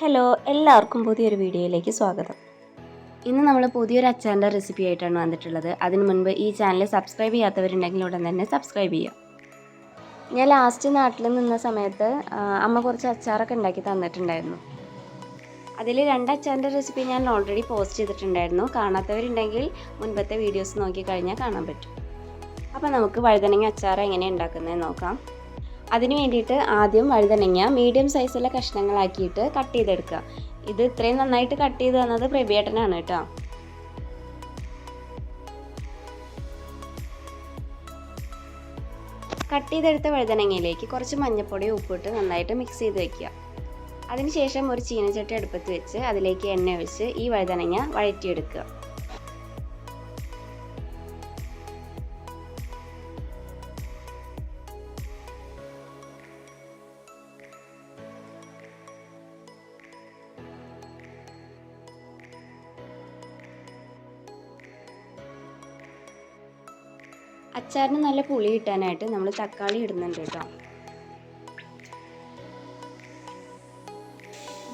Hello എല്ലാവർക്കും പുതിയൊരു വീഡിയോയിലേക്ക് സ്വാഗതം. ഇന്ന് നമ്മൾ പുതിയൊരു അച്ചാറിന്റെ റെസിപ്പി ആയിട്ടാണ് വന്നിട്ടുള്ളത്. അതിനു മുൻപ് ഈ ചാനൽ സബ്സ്ക്രൈബ് ചെയ്യാത്തവരുണ്ടെങ്കിൽ ഉടൻ തന്നെ സബ്സ്ക്രൈബ് ചെയ്യുക ഞാൻ ലാസ്റ്റ് നാട്ടിൽ നിന്ന സമയത്ത് അമ്മ കുറച്ച് അച്ചാറൊക്കെ ഉണ്ടാക്കി തന്നിട്ടുണ്ടായിരുന്നു. അതിൽ രണ്ട് അച്ചാറിന്റെ റെസിപ്പി ഞാൻ ഓൾറെഡി പോസ്റ്റ് ചെയ്തിട്ടുണ്ടായിരുന്നു. കാണാത്തവരുണ്ടെങ്കിൽ മുൻപത്തെ വീഡിയോസ് നോക്കി കഴിഞ്ഞാൽ കാണാൻ പറ്റും. അപ്പോൾ നമുക്ക് വഴുതനങ്ങ അച്ചാർ എങ്ങനെ ഉണ്ടാക്കുന്നത് നോക്കാം. അതിന് വേണ്ടിയിട്ട് ആദ്യം വഴുതനങ്ങ മീഡിയം സൈസുള്ള കഷ്ണങ്ങളാക്കിയിട്ട് കട്ട് ചെയ്തെടുക്കുക. ഇത് ഇത്രയും നന്നായിട്ട് കട്ട് ചെയ്ത് തന്നത് പ്രബിയേട്ടനാണ് കേട്ടോ. കട്ട് ചെയ്തെടുത്ത വഴുതനങ്ങയിലേക്ക് കുറച്ച് മഞ്ഞൾപ്പൊടി ഉപ്പിട്ട് നന്നായിട്ട് മിക്സ് ചെയ്ത് വയ്ക്കുക അതിനുശേഷം ഒരു ചീനച്ചട്ടി അടുപ്പത്ത് വെച്ച് അതിലേക്ക് എണ്ണ ഒഴിച്ച് ഈ വഴുതനങ്ങ വഴറ്റിയെടുക്കുക. അച്ചാറിന് നല്ല പുളി കിട്ടാനായിട്ട് നമ്മൾ തക്കാളി ഇടുന്നുണ്ട് കേട്ടോ.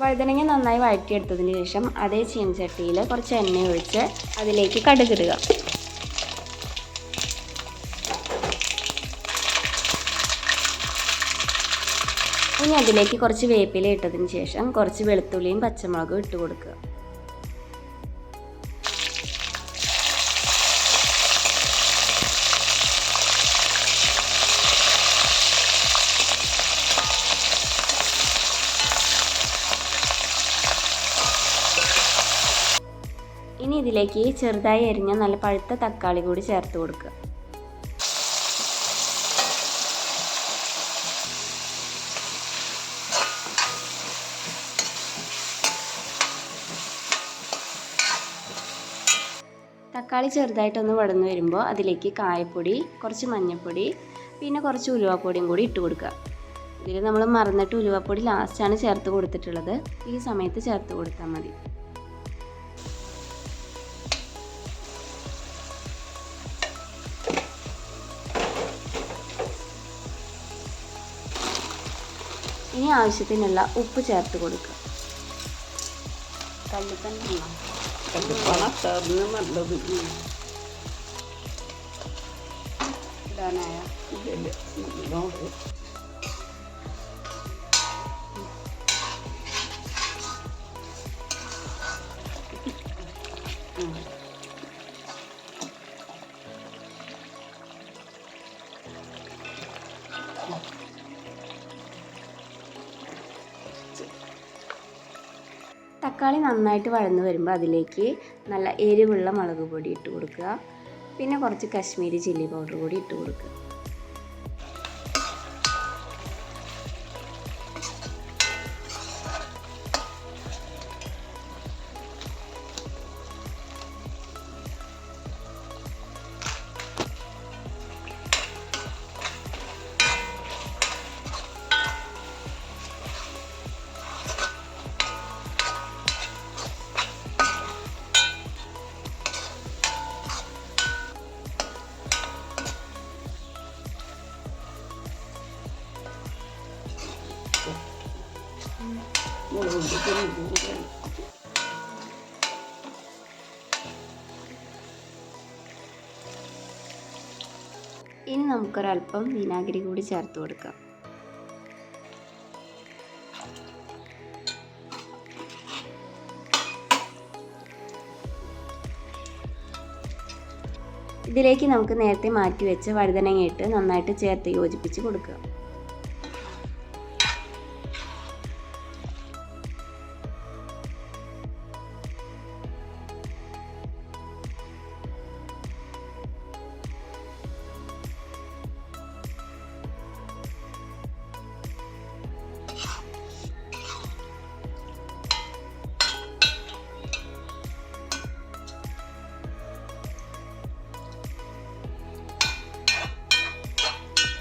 വഴുതനങ്ങ നന്നായി വഴറ്റിയെടുത്തതിന് ശേഷം അതേ ചീനച്ചട്ടിയിൽ കുറച്ച് എണ്ണ ഒഴിച്ച് അതിലേക്ക് കടുകിടുക ഇനി അതിലേക്ക് കുറച്ച് വേപ്പില ഇട്ടതിന് ശേഷം കുറച്ച് വെളുത്തുള്ളിയും പച്ചമുളകും ഇട്ട് കൊടുക്കുക. ഇതിലേക്ക് ചെറുതായി അരിഞ്ഞ നല്ല പഴുത്ത തക്കാളി കൂടി ചേർത്ത് കൊടുക്കുക. തക്കാളി ചെറുതായിട്ടൊന്ന് വടന്നു വരുമ്പോൾ അതിലേക്ക് കായപ്പൊടി കുറച്ച് മഞ്ഞൾപ്പൊടി പിന്നെ കുറച്ച് ഉലുവപ്പൊടിയും കൂടി ഇട്ട് കൊടുക്കുക. ഇതിൽ നമ്മൾ മറന്നിട്ട് ഉലുവാപ്പൊടി ലാസ്റ്റാണ് ചേർത്ത് കൊടുത്തിട്ടുള്ളത്. ഈ സമയത്ത് ചേർത്ത് കൊടുത്താൽ മതി. ഇനി ആവശ്യത്തിനുള്ള ഉപ്പ് ചേർത്ത് കൊടുക്കുക. കല്ല് തക്കാളി നന്നായിട്ട് വഴന്ന് വരുമ്പോൾ അതിലേക്ക് നല്ല എരിവുള്ള മുളക് പൊടി ഇട്ട് കൊടുക്കുക. പിന്നെ കുറച്ച് കശ്മീരി ചില്ലി പൗഡർ കൂടി ഇട്ട് കൊടുക്കുക. ഇനി നമുക്കൊരല്പം വിനാഗിരി കൂടി ചേർത്ത് കൊടുക്കാം. ഇതിലേക്ക് നമുക്ക് നേരത്തെ മാറ്റി വെച്ച് വഴുതനങ്ങ ഇട്ട് നന്നായിട്ട് ചേർത്ത് യോജിപ്പിച്ച് കൊടുക്കുക.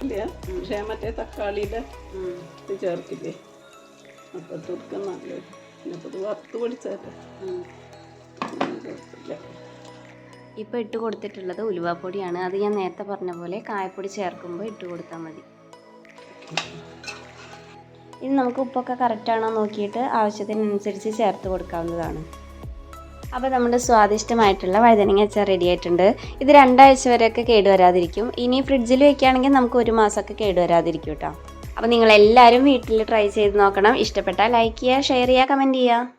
ഇല്ല പക്ഷേ മറ്റേ തക്കാളിയുടെ ഇത് ചേർക്കില്ലേ? അപ്പം തുർക്കം നല്ലത്. പിന്നെ അപ്പോൾ വറുത്ത് പൊടിച്ചേട്ടെ ഇപ്പോൾ ഇട്ട് കൊടുത്തിട്ടുള്ളത് ഉലുവാപ്പൊടിയാണ്. അത് ഞാൻ നേരത്തെ പറഞ്ഞ പോലെ കായപ്പൊടി ചേർക്കുമ്പോൾ ഇട്ട് കൊടുത്താൽ മതി. ഇനി നമുക്ക് ഉപ്പൊക്കെ കറക്റ്റാണോ നോക്കിയിട്ട് ആവശ്യത്തിനനുസരിച്ച് ചേർത്ത് കൊടുക്കാവുന്നതാണ്. അപ്പോൾ നമ്മുടെ സ്വാദിഷ്ടമായിട്ടുള്ള വഴുതനങ്ങ അച്ചാർ റെഡി ആയിട്ടുണ്ട്. ഇത് രണ്ടാഴ്ച വരെയൊക്കെ കേടുവരാതിരിക്കും ഇനി ഫ്രിഡ്ജിൽ വെക്കുകയാണെങ്കിൽ നമുക്ക് ഒരു മാസമൊക്കെ കേടുവരാതിരിക്കും കേട്ടോ. അപ്പോൾ നിങ്ങളെല്ലാവരും വീട്ടിൽ ട്രൈ ചെയ്ത് നോക്കണം. ഇഷ്ടപ്പെട്ടാൽ ലൈക്ക് ചെയ്യുക ഷെയർ ചെയ്യുക കമന്റ് ചെയ്യുക.